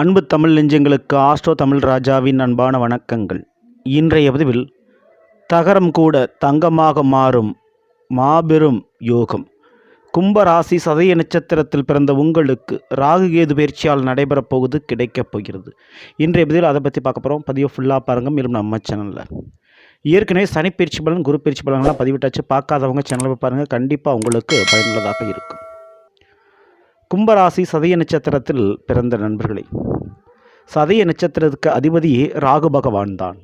அன்பு தமிழ் நெஞ்சங்களுக்கு ஆஸ்ட்ரோ தமிழ் ராஜாவின் அன்பான வணக்கங்கள். இன்றைய பதிவில் தகரம் கூட தங்கமாக மாறும் மாபெரும் யோகம். கும்பராசி சதய நட்சத்திரத்தில் பிறந்த உங்களுக்கு ராகு கேது பயிற்சியால் நடைபெறப் போகுது கிடைக்கப் போகிறது. இன்றைய பதிவில் அதை பற்றி பார்க்க போகிறோம் பதிவு ஃபுல்லாக பாருங்கள் மேலும் நம்ம சேனலில் ஏற்கனவே சனி பயிற்சி பலன் குரு பயிற்சி பலன்லாம் பதிவிட்டாச்சு. பார்க்காதவங்க சேனலை பாருங்கள் கண்டிப்பாக உங்களுக்கு பயனுள்ளதாக இருக்கும். கும்பராசி சதய நட்சத்திரத்தில் பிறந்த நண்பர்களே சதய நட்சத்திரத்துக்கு அதிபதியே ராகு பகவான் தான்.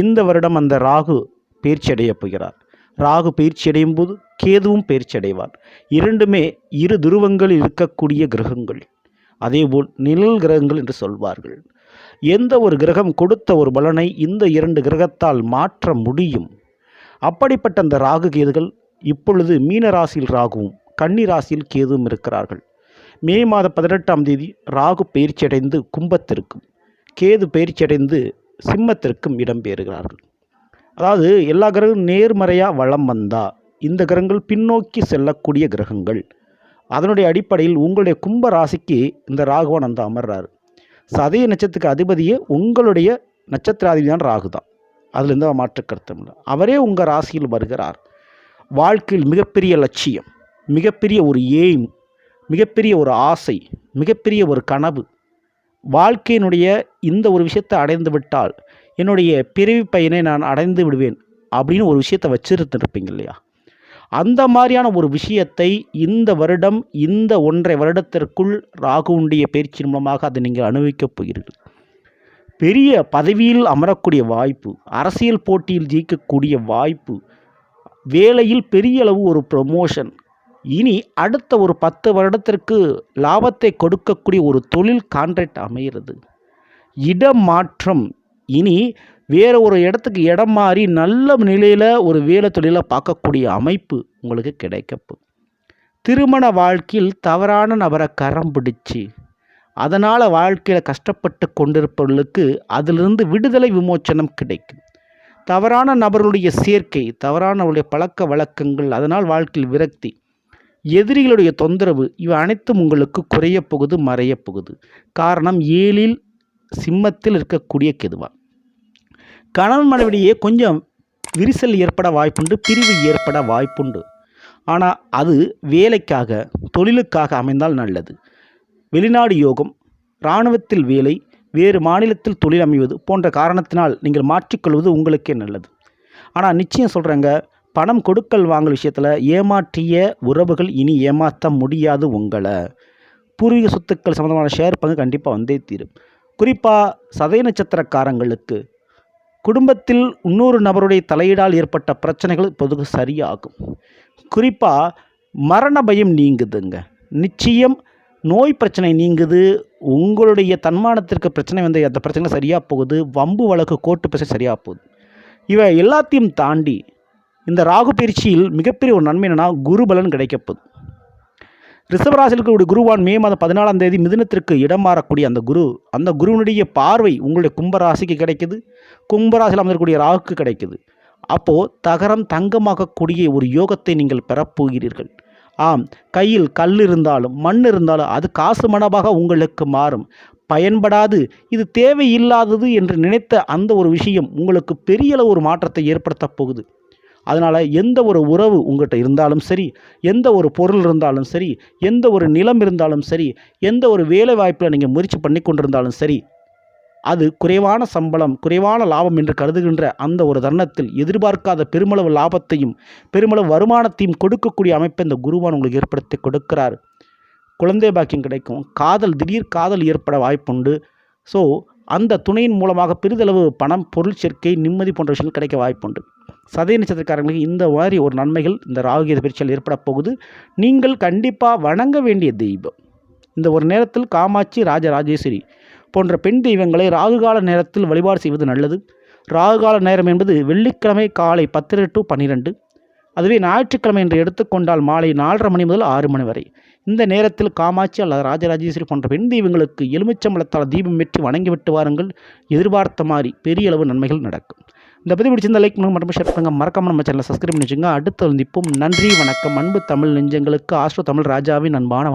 இந்த வருடம் அந்த ராகு பயிற்சி அடையப் போகிறார். ராகு பயிற்சி அடையும் போது கேதுவும் பயிற்சி அடைவார் இரண்டுமே இரு துருவங்களில் இருக்கக்கூடிய கிரகங்கள். அதேபோல் நிழல் கிரகங்கள் என்று சொல்வார்கள். எந்த ஒரு கிரகம் கொடுத்த ஒரு பலனை இந்த இரண்டு கிரகத்தால் மாற்ற முடியும்? அப்படிப்பட்ட அந்த ராகு கேதுகள் இப்பொழுது மீன ராசியில் ராகுவும் கன்னி ராசியில் கேதுவும் இருக்கிறார்கள். மே மாத பதினெட்டாம் தேதி ராகு பயிற்சியடைந்து கும்பத்திற்கும் கேது பயிற்சியடைந்து சிம்மத்திற்கும் இடம்பெறுகிறார்கள் அதாவது எல்லா கிரகங்களும் நேர்மறையாக வளம் வந்தால் இந்த கிரகங்கள் பின்னோக்கி செல்லக்கூடிய கிரகங்கள். அதனுடைய அடிப்படையில் உங்களுடைய கும்ப ராசிக்கு இந்த ராகுவன் வந்து அமர்றார். சதய நட்சத்திரத்துக்கு அதிபதியே உங்களுடைய நட்சத்திராதிபதி தான் ராகு தான். அதுலேருந்து எந்த மாற்று கருத்தம் இல்லை. அவரே உங்கள் ராசியில் வருகிறார். வாழ்க்கையில் மிகப்பெரிய லட்சியம் மிகப்பெரிய ஒரு எய்ம் மிகப்பெரிய ஒரு ஆசை மிகப்பெரிய ஒரு கனவு. வாழ்க்கையினுடைய இந்த ஒரு விஷயத்தை அடைந்து விட்டால் என்னுடைய பிறவி பயனை நான் அடைந்து விடுவேன் அப்படின்னு ஒரு விஷயத்தை வச்சிருந்துருப்பீங்க இல்லையா? அந்த மாதிரியான ஒரு விஷயத்தை இந்த வருடம் இந்த ஒன்றை வருடத்திற்குள் ராகுவுடைய பயிற்சியின் மூலமாக அதை நீங்கள் அனுபவிக்கப் போகிறீர்கள். பெரிய பதவியில் அமரக்கூடிய வாய்ப்பு அரசியல் போட்டியில் ஜெயிக்கக்கூடிய வாய்ப்பு வேலையில் பெரிய அளவு ஒரு ப்ரொமோஷன் இனி அடுத்த ஒரு பத்து வருடத்திற்கு லாபத்தை கொடுக்கக்கூடிய ஒரு தொழில் கான்ட்ராக்ட் அமைகிறது. இடம் மாற்றம் இனி வேறு ஒரு இடத்துக்கு இடம் மாறி நல்ல நிலையில் ஒரு வேலை தொழிலை பார்க்கக்கூடிய அமைப்பு உங்களுக்கு கிடைக்கப்போ. திருமண வாழ்க்கையில் தவறான நபரை கரம் பிடிச்சி அதனால் வாழ்க்கையில் கஷ்டப்பட்டு கொண்டிருப்பவர்களுக்கு அதிலிருந்து விடுதலை விமோச்சனம் கிடைக்கும். தவறான நபர்களுடைய சேர்க்கை தவறானவருடைய பழக்க வழக்கங்கள் அதனால் வாழ்க்கையில் விரக்தி. எதிரிகளுடைய தொந்தரவு இவை அனைத்தும் உங்களுக்கு குறைய போகுது மறைய போகுது காரணம் ஏழில் சிம்மத்தில் இருக்கக்கூடிய கெதுவா கணவன் மனைவிடையே கொஞ்சம் விரிசல் ஏற்பட வாய்ப்புண்டு பிரிவு ஏற்பட வாய்ப்புண்டு. ஆனால் அது வேலைக்காக தொழிலுக்காக அமைந்தால் நல்லது. வெளிநாடு யோகம் இராணுவத்தில் வேலை வேறு மாநிலத்தில் தொழில் அமைவது போன்ற காரணத்தினால் நீங்கள் மாற்றிக்கொள்வது உங்களுக்கே நல்லது. ஆனால் நிச்சயம் சொல்கிறேங்க பணம் கொடுக்கல் வாங்கல் விஷயத்தில் ஏமாற்றிய உறவுகள் இனி ஏமாற்ற முடியாது உங்களை. பூர்வீக சொத்துக்கள் சம்மந்தமான ஷேர் பங்கு கண்டிப்பாக வந்தே தீரும். குறிப்பாக சதய நட்சத்திரக்காரங்களுக்கு குடும்பத்தில் இன்னொரு நபருடைய தலையீடால் ஏற்பட்ட பிரச்சனைகள் இப்போது சரியாகும். குறிப்பாக மரண பயம் நீங்குதுங்க. நிச்சயம் நோய் பிரச்சனை நீங்குது. உங்களுடைய தன்மானத்திற்கு பிரச்சனை வந்து அந்த பிரச்சனை சரியாக போகுது. வம்பு வழக்கு கோர்ட்டு பிரச்சனை சரியாக போகுது. இவை எல்லாத்தையும் தாண்டி இந்த ராகு பயிற்சியில் மிகப்பெரிய ஒரு நன்மை என்னென்னா குருபலன் கிடைக்கப்போகுது. ரிஷபராசியில் இருக்கக்கூடிய குருவான் மே மாதம் பதினாலாம் தேதி மிதினத்திற்கு இடம் மாறக்கூடிய அந்த குரு அந்த குருவினுடைய பார்வை உங்களுடைய கும்பராசிக்கு கிடைக்குது. கும்பராசியில் அமைந்திருக்கக்கூடிய ராகுக்கு கிடைக்குது. அப்போது தகரம் தங்கமாகக்கூடிய ஒரு யோகத்தை நீங்கள் பெறப்போகிறீர்கள். ஆம் கையில் கல் இருந்தாலும் மண் இருந்தாலும் அது காசு மனமாக உங்களுக்கு மாறும். பயன்படாது இது தேவையில்லாதது என்று நினைத்த அந்த ஒரு விஷயம் உங்களுக்கு பெரிய அளவு ஒரு மாற்றத்தை ஏற்படுத்தப் போகுது. அதனால் எந்த ஒரு உறவு உங்கள்கிட்ட இருந்தாலும் சரி எந்த ஒரு பொருள் இருந்தாலும் சரி எந்த ஒரு நிலம் இருந்தாலும் சரி எந்த ஒரு வேலை வாய்ப்பில் நீங்கள் முயற்சி பண்ணி கொண்டிருந்தாலும் சரி அது குறைவான சம்பளம் குறைவான லாபம் என்று கருதுகின்ற அந்த ஒரு தருணத்தில் எதிர்பார்க்காத பெருமளவு லாபத்தையும் பெருமளவு வருமானத்தையும் கொடுக்கக்கூடிய அமைப்பை இந்த குருவான் உங்களுக்கு ஏற்படுத்தி கொடுக்கிறார். குழந்தை பாக்கியம் கிடைக்கும். காதல் திடீர் காதல் ஏற்பட வாய்ப்புண்டு. ஸோ அந்த துணையின் மூலமாக பெரிதளவு பணம் பொருள் சேர்க்கை நிம்மதி போன்ற விஷயங்கள் கிடைக்க வாய்ப்புண்டு. சதய நட்சத்திரக்காரங்களுக்கு இந்த மாதிரி ஒரு நன்மைகள் இந்த ராகுகேது பயிற்சியால் ஏற்பட போகுது. நீங்கள் கண்டிப்பாக வணங்க வேண்டிய தெய்வம். இந்த ஒரு நேரத்தில் காமாட்சி ராஜராஜேஸ்வரி போன்ற பெண் தெய்வங்களை ராகுகால நேரத்தில் வழிபாடு செய்வது நல்லது. ராகுகால நேரம் என்பது வெள்ளிக்கிழமை காலை பத்து டு பன்னிரெண்டு. அதுவே ஞாயிற்றுக்கிழமை என்று எடுத்துக்கொண்டால் மாலை நாலரை மணி முதல் ஆறு மணி வரை. இந்த நேரத்தில் காமாட்சி அல்லது ராஜராஜேஸ்வரி போன்ற பெண் தெய்வங்களுக்கு எலுமிச்சம்பளத்தால் தீபம் வெற்றி வணங்கிவிட்டு வாருங்கள். எதிர்பார்த்த மாதிரி பெரிய அளவு நன்மைகள் நடக்கும். இந்த பதிவு பிடிச்சிருந்த லைக் பண்ணுங்க மட்டும் ஷேர் பண்ணுங்கள் மறக்காம நம்ம சேனலை சப்ஸ்கிரைப் பண்ணி வச்சுங்க அடுத்து வந்து நன்றி வணக்கம். அன்பு தமிழ் நெஞ்சங்களுக்கு ஆஸ்ட்ரோ தமிழ் ராஜாவின் அன்பான